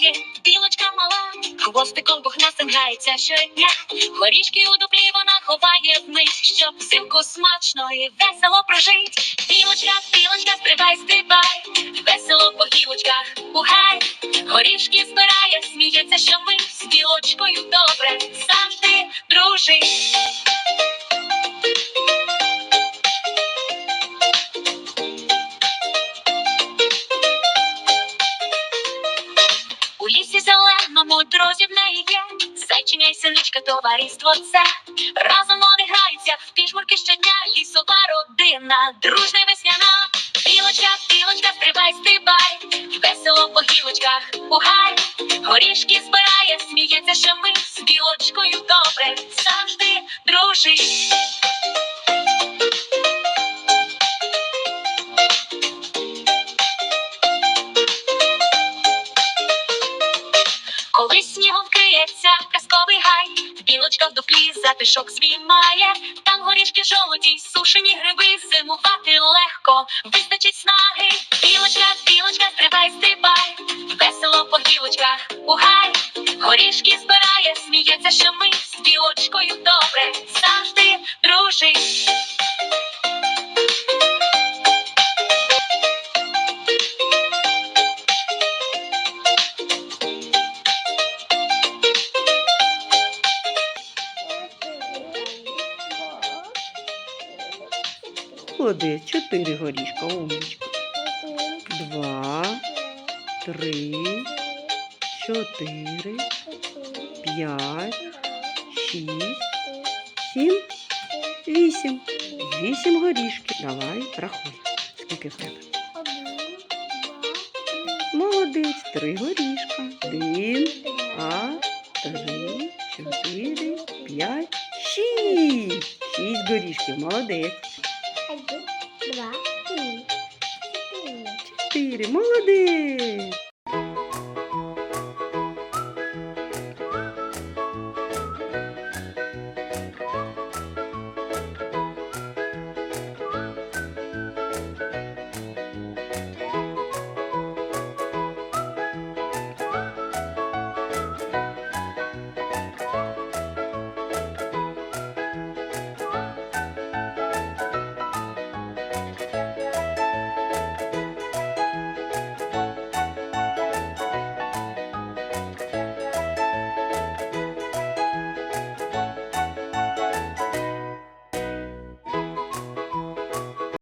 гілочці білочка мала, хвостиком пухнастим грається щодня. Горішки у дуплі вона ховає вмить, щоб взимку смачно і весело прожить. Білочка, білочка, стрибай, стрибай, весело по гілочках пугай. Горішки збирає, сміється, що ми з білочкою добре завжди дружить. У лісі зеленому друзі в неї є. Зайчиня й синичка, товариство це. Разом вони граються в пішмурки щодня. Лісова родина, дружна весняна. Білочка, білочка, стрибай, стрибай. Весело по гілочках пугай. Горішки збирає, сміється, що ми з білочкою добре завжди дружить. Коли снігом вкриється казковий гай, в дуплі затишок звіймає, там горішки жолуді, сушені гриби, зимувати легко, вистачить снаги. Білочка, білочка, стрибай, стрибай, весело по гілочках у гай, Горішки збирає, сміється, що ми з білочкою Молодець, чотири горішка, умничка. Два, три, чотири, п'ять, шість, сім, вісім. Вісім горішків. Давай, рахуй. Скільки в тебе? Молодець, три горішка. Один, два, три, чотири, п'ять, шість. Шість горішків. Молодець. Чотири. Молодець.